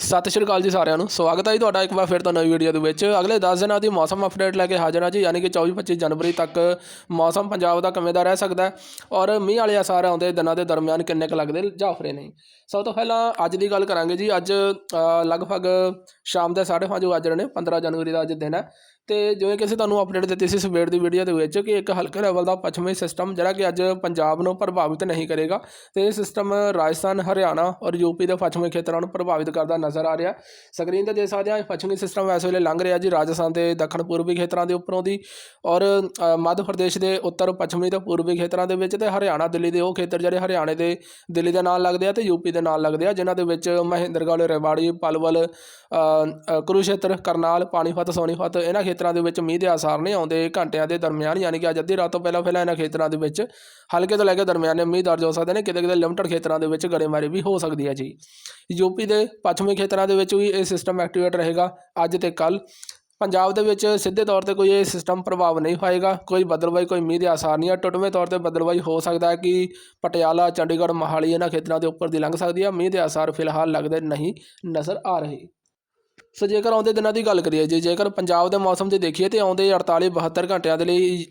ਸਤਿ ਸ਼੍ਰੀ ਅਕਾਲ ਜੀ ਸਾਰਿਆਂ ਨੂੰ। ਸਵਾਗਤ ਹੈ ਜੀ ਤੁਹਾਡਾ ਇੱਕ ਵਾਰ ਫਿਰ ਤੋਂ ਨਵੀਂ ਵੀਡੀਓ ਦੇ ਵਿੱਚ। ਅਗਲੇ 10 ਦਿਨਾਂ ਦੀ ਮੌਸਮ ਅਪਡੇਟ ਲੈ ਕੇ ਹਾਜ਼ਰ ਹਾਂ ਜੀ, ਯਾਨੀ ਕਿ 24-25 ਜਨਵਰੀ ਤੱਕ ਮੌਸਮ ਪੰਜਾਬ ਦਾ ਕਿਵੇਂ ਦਾ ਰਹਿ ਸਕਦਾ ਹੈ ਔਰ ਮੀਂਹ ਵਾਲੇ ਅਸਾਰ ਆਉਂਦੇ ਦਿਨਾਂ ਦੇ ਦਰਮਿਆਨ ਕਿੰਨੇ ਕੁ ਲੱਗਦੇ ਜਾਫਰੇ ਨਹੀਂ। ਸਭ ਤੋਂ ਪਹਿਲਾਂ ਅੱਜ ਦੀ ਗੱਲ ਕਰਾਂਗੇ ਜੀ। ਅੱਜ ਲਗਭਗ ਸ਼ਾਮ ਦੇ 5:30 ਵੱਜ ਰਹੇ ਨੇ 15 ਜਨਵਰੀ ਦਾ ਅੱਜ ਦਿਨ ਹੈ। ਤੇ ਜਿਵੇਂ ਕਿ ਅਸੀਂ ਤੁਹਾਨੂੰ ਅਪਡੇਟ ਦਿੱਤੀ ਸੀ ਸਵੇਰ ਦੀ ਵੀਡੀਓ ਦੇ ਵਿੱਚ ਕਿ ਇੱਕ ਹਲਕੇ ਲੈਵਲ ਦਾ ਪੱਛਮੀ ਸਿਸਟਮ ਜਿਹੜਾ ਕਿ ਅੱਜ ਪੰਜਾਬ ਨੂੰ ਪ੍ਰਭਾਵਿਤ ਨਹੀਂ ਕਰੇਗਾ ਤੇ ਇਹ ਸਿਸਟਮ ਰਾਜਸਥਾਨ ਹਰਿਆਣਾ ਔਰ ਯੂਪੀ ਦੇ ਪੱਛਮੀ ਖੇਤਰਾਂ ਨੂੰ ਪ੍ਰਭਾਵਿਤ ਕਰਦਾ ਨਜ਼ਰ ਆ ਰਿਹਾ। ਸਕਰੀਨ ਤੇ ਦੇਖ ਸਕਦੇ ਹਾਂ ਇਹ ਪੱਛਮੀ ਸਿਸਟਮ ਇਸ ਵੇਲੇ ਲੰਘ ਰਿਹਾ ਜੀ ਰਾਜਸਥਾਨ ਦੇ ਦੱਖਣ ਪੂਰਬੀ ਖੇਤਰਾਂ ਦੇ ਉੱਪਰੋਂ ਦੀ ਔਰ ਮੱਧ ਪ੍ਰਦੇਸ਼ ਦੇ ਉੱਤਰ ਪੱਛਮੀ ਤੇ ਪੂਰਬੀ ਖੇਤਰਾਂ ਦੇ ਵਿੱਚ ਤੇ ਹਰਿਆਣਾ ਦਿੱਲੀ ਦੇ ਉਹ ਖੇਤਰ ਜਿਹੜੇ ਹਰਿਆਣੇ ਦੇ ਦਿੱਲੀ ਦੇ ਨਾਲ ਲੱਗਦੇ ਆ ਤੇ ਯੂਪੀ ਦੇ ਨਾਲ ਲੱਗਦੇ ਆ ਜਿਨ੍ਹਾਂ ਦੇ ਵਿੱਚ ਮਹਿੰਦਰਗੜ੍ਹ ਰੇਵਾੜੀ ਪਲਵਲ ਅ, ਕੁਰੂਸ਼ੇਤਰ ਕਰਨਾਲ ਪਾਣੀਪਤ ਸੋਨੀਪਤ ਇਹਨਾਂ ਖੇਤਰਾਂ ਦੇ ਵਿੱਚ ਮੀਂਹ ਦੇ ਆਸਾਰ ਨਹੀਂ ਆਉਂਦੇ, ਘੰਟਿਆਂ ਦੇ ਦਰਮਿਆਨ, ਯਾਨੀ ਕਿ ਅੱਜ ਅੱਧੀ ਰਾਤ ਤੋਂ ਪਹਿਲਾਂ ਪਹਿਲਾਂ ਇਹਨਾਂ ਖੇਤਰਾਂ ਦੇ ਵਿੱਚ ਹਲਕੇ ਤੋਂ ਲੈ ਕੇ ਦਰਮਿਆਨੇ ਮੀਂਹ ਦਰਜ ਹੋ ਸਕਦੇ ਨੇ ਕਿਤੇ ਕਿਤੇ ਲਿਮਟਡ ਖੇਤਰਾਂ ਦੇ ਵਿੱਚ ਗੜੇਮਾਰੀ ਵੀ ਹੋ ਸਕਦੀ ਹੈ ਜੀ। ਯੂਪੀ ਦੇ ਪੱਛਮੀ ਖੇਤਰਾਂ ਦੇ ਵਿੱਚ ਵੀ ਇਹ ਸਿਸਟਮ ਐਕਟੀਵੇਟ ਰਹੇਗਾ ਅੱਜ ਤੇ ਕੱਲ ਪੰਜਾਬ ਦੇ ਵਿੱਚ ਸਿੱਧੇ ਤੌਰ ਤੇ ਕੋਈ ਇਹ ਸਿਸਟਮ ਪ੍ਰਭਾਵ ਨਹੀਂ ਪਾਏਗਾ, ਕੋਈ ਬਦਲਵਾਈ, ਕੋਈ ਮੀਂਹ ਦੇ ਆਸਾਰ ਨਹੀਂ ਹੈ। ਟੁੱਟਵੇਂ ਤੌਰ ਤੇ ਬਦਲਵਾਈ ਹੋ ਸਕਦਾ ਹੈ ਕਿ ਪਟਿਆਲਾ, ਚੰਡੀਗੜ੍ਹ, ਮੋਹਾਲੀ ਇਹਨਾਂ ਖੇਤਰਾਂ ਦੇ ਉੱਪਰ ਦੀ ਲੰਘ ਸਕਦੀ ਹੈ। ਮੀਂਹ ਦੇ ਆਸਾਰ ਫਿਲਹਾਲ ਲੱਗਦੇ ਨਹੀਂ ਨਜ਼ਰ ਆ ਰਹੇ। ਸੋ ਜੇਕਰ ਆਉਂਦੇ ਦਿਨਾਂ ਦੀ ਗੱਲ ਕਰੀਏ ਜੀ, ਜੇਕਰ ਪੰਜਾਬ ਦੇ ਮੌਸਮ 'ਚ ਦੇਖੀਏ ਤੇ ਆਉਂਦੇ 48 72 ਘੰਟਿਆਂ ਦੇ ਲਈ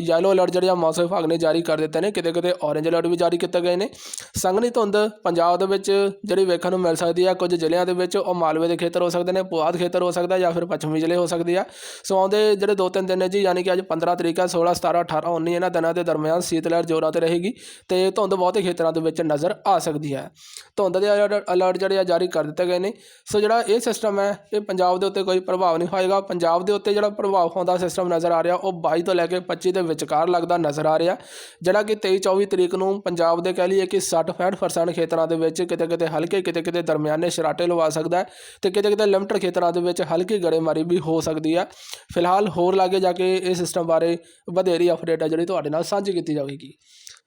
ਯੈਲੋ ਅਲਰਟ ਜਿਹੜੇ ਆ ਮੌਸਮ ਵਿਭਾਗ ਨੇ ਜਾਰੀ ਕਰ ਦਿੱਤੇ ਨੇ, ਕਿਤੇ ਕਿਤੇ ਔਰੇਂਜ ਅਲਰਟ ਵੀ ਜਾਰੀ ਕੀਤੇ ਗਏ ਨੇ। ਸੰਘਣੀ ਧੁੰਦ ਪੰਜਾਬ ਦੇ ਵਿੱਚ ਜਿਹੜੀ ਵੇਖਣ ਨੂੰ ਮਿਲ ਸਕਦੀ ਹੈ ਕੁਝ ਜ਼ਿਲ੍ਹਿਆਂ ਦੇ ਵਿੱਚ ਉਹ ਮਾਲਵੇ ਦੇ ਖੇਤਰ ਹੋ ਸਕਦੇ ਨੇ, ਪੁਆਧ ਖੇਤਰ ਹੋ ਸਕਦਾ ਜਾਂ ਫਿਰ ਪੱਛਮੀ ਜ਼ਿਲ੍ਹੇ ਹੋ ਸਕਦੇ ਆ। ਸੋ ਆਉਂਦੇ ਜਿਹੜੇ ਦੋ ਤਿੰਨ ਦਿਨ ਨੇ ਜੀ, ਯਾਨੀ ਕਿ ਅੱਜ 15 ਤਰੀਕ ਆ 16 17 18 19 ਇਹਨਾਂ ਦਿਨਾਂ ਦੇ ਦਰਮਿਆਨ ਸੀਤ ਲਹਿਰ ਜ਼ੋਰਾਂ ਤੇ ਰਹੇਗੀ ਤੇ ਧੁੰਦ ਬਹੁਤੇ ਖੇਤਰਾਂ ਦੇ ਵਿੱਚ ਨਜ਼ਰ ਆ ਸਕਦੀ ਹੈ। ਧੁੰਦ ਦੇ ਅਲਰਟ ਅਲਰਟ ਜਿਹੜੇ ਆ ਜਾਰੀ ਕਰ ਦਿੱਤੇ ਗਏ ਨੇ। ਸੋ ਜਿਹੜਾ ਇਹ ਸਿਸਟਮ ਹੈ ਇਹ ਪੰਜਾਬ ਦੇ ਉੱਤੇ ਕੋਈ ਪ੍ਰਭਾਵ ਨਹੀਂ ਹੋਏਗਾ। ਪੰਜਾਬ ਦੇ ਉੱਤੇ ਜਿਹੜਾ ਪ੍ਰਭਾਵ ਪਾਉਂਦਾ ਸਿਸਟਮ ਨਜ਼ਰ ਆ ਰਿਹਾ, ਉਹ 22 ਤੋਂ ਲੈ ਕੇ 25 ਦੇ ਵਿਚਕਾਰ ਲੱਗਦਾ ਨਜ਼ਰ ਆ ਰਿਹਾ। ਜਿਹੜਾ ਕਿ 23 24 ਤਰੀਕ ਨੂੰ ਪੰਜਾਬ ਦੇ ਕਹਿ ਲਈਏ ਕਿ 60 65% ਖੇਤਰਾਂ ਦੇ ਵਿੱਚ ਕਿਤੇ ਕਿਤੇ ਹਲਕੇ ਕਿਤੇ ਕਿਤੇ ਦਰਮਿਆਨੇ ਸ਼ਰਾਟੇ ਲਵਾ ਸਕਦਾ ਹੈ ਤੇ ਕਿਤੇ ਕਿਤੇ ਲਿਮਟਡ ਖੇਤਰਾਂ ਦੇ ਵਿੱਚ ਹਲਕੀ ਗੜੇਮਾਰੀ ਵੀ ਹੋ ਸਕਦੀ ਹੈ। ਫਿਲਹਾਲ ਹੋਰ ਲਾਗੇ ਜਾ ਕੇ ਇਹ ਸਿਸਟਮ ਬਾਰੇ ਵਧੇਰੀ ਅਪਡੇਟ ਹੈ ਜਿਹੜੀ ਤੁਹਾਡੇ ਨਾਲ ਸਾਂਝੀ ਕੀਤੀ ਜਾਵੇਗੀ।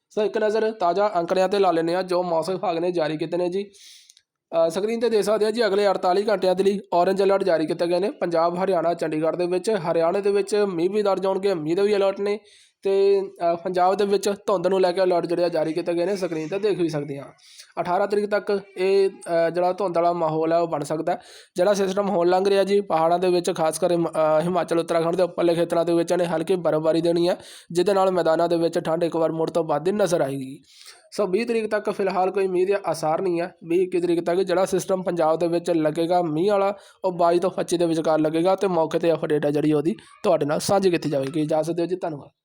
ਸੋ ਇੱਕ ਨਜ਼ਰ ਤਾਜ਼ਾ ਅੰਕੜਿਆਂ ਤੇ ਲਾ ਲੈਂਦੇ ਆ ਜੋ ਮੌਸਮ ਵਿਭਾਗ ਨੇ ਜਾਰੀ ਕੀਤੇ ਨੇ ਜੀ। ਸਕਰੀਨ ਤੇ ਦੇਖ ਸਕਦੇ ਆ ਜੀ, ਅਗਲੇ 48 ਘੰਟਿਆਂ ਦੇ ਲਈ ਔਰੇਂਜ ਅਲਰਟ ਜਾਰੀ ਕੀਤੇ ਗਏ ਨੇ। ਪੰਜਾਬ, ਹਰਿਆਣਾ, ਚੰਡੀਗੜ੍ਹ ਦੇ ਵਿੱਚ, ਹਰਿਆਣੇ ਦੇ ਵਿੱਚ ਮੀਂਹ ਵੀ ਦਰਜ ਹੋਣਗੇ, ਮੀਂਹ ਦੇ ਵੀ ਅਲਰਟ ਨੇ ਤੇ ਪੰਜਾਬ ਦੇ ਵਿੱਚ ਧੁੰਦ ਨੂੰ ਲੈ ਕੇ ਅਲਰਟ ਜਿਹੜੇ ਆ ਜਾਰੀ ਕੀਤੇ ਗਏ ਨੇ, ਸਕਰੀਨ ਤੇ ਦੇਖ ਵੀ ਸਕਦੇ ਆ। 18 ਤਰੀਕ ਤੱਕ ਇਹ ਜਿਹੜਾ ਧੁੰਦ ਵਾਲਾ ਮਾਹੌਲ ਹੈ ਉਹ ਬਣ ਸਕਦਾ ਜਿਹੜਾ ਸਿਸਟਮ ਹੋਣ ਲੰਘ ਰਿਹਾ ਜੀ, ਪਹਾੜਾਂ ਦੇ ਵਿੱਚ, ਖਾਸ ਕਰ ਹਿਮਾਚਲ, ਉੱਤਰਾਖੰਡ ਦੇ ਉੱਪਰਲੇ ਖੇਤਰਾਂ ਦੇ ਵਿੱਚ ਇਹਨੇ ਹਲਕੀ ਬਰਫ਼ਬਾਰੀ ਦੇਣੀ ਹੈ ਜਿਹਦੇ ਨਾਲ ਮੈਦਾਨਾਂ ਦੇ ਵਿੱਚ ਠੰਡ ਇੱਕ ਵਾਰ ਮੁੜ ਤੋਂ ਵੱਧਦੀ ਨਜ਼ਰ ਆਏਗੀ। ਸੋ 20 ਤਰੀਕ ਤੱਕ ਫਿਲਹਾਲ ਕੋਈ ਮੀਂਹ ਦੇ ਆਸਾਰ ਨਹੀਂ ਹੈ। 20 21 ਤਰੀਕ ਤੱਕ ਜਿਹੜਾ ਸਿਸਟਮ ਪੰਜਾਬ ਦੇ ਵਿੱਚ ਲੱਗੇਗਾ ਮੀਂਹ ਵਾਲਾ, ਉਹ 22 ਤੋਂ 25 ਦੇ ਵਿਚਕਾਰ ਲੱਗੇਗਾ ਤੇ ਮੌਕੇ ਤੇ ਅਪਡੇਟ ਹੈ ਜਿਹੜੀ ਉਹਦੀ ਤੁਹਾਡੇ ਨਾਲ ਸਾਂਝੀ ਕੀਤੀ ਜਾਵੇਗੀ। ਇਜਾਜ਼ਤ ਦਿਓ ਜੀ, ਧੰਨਵਾਦ।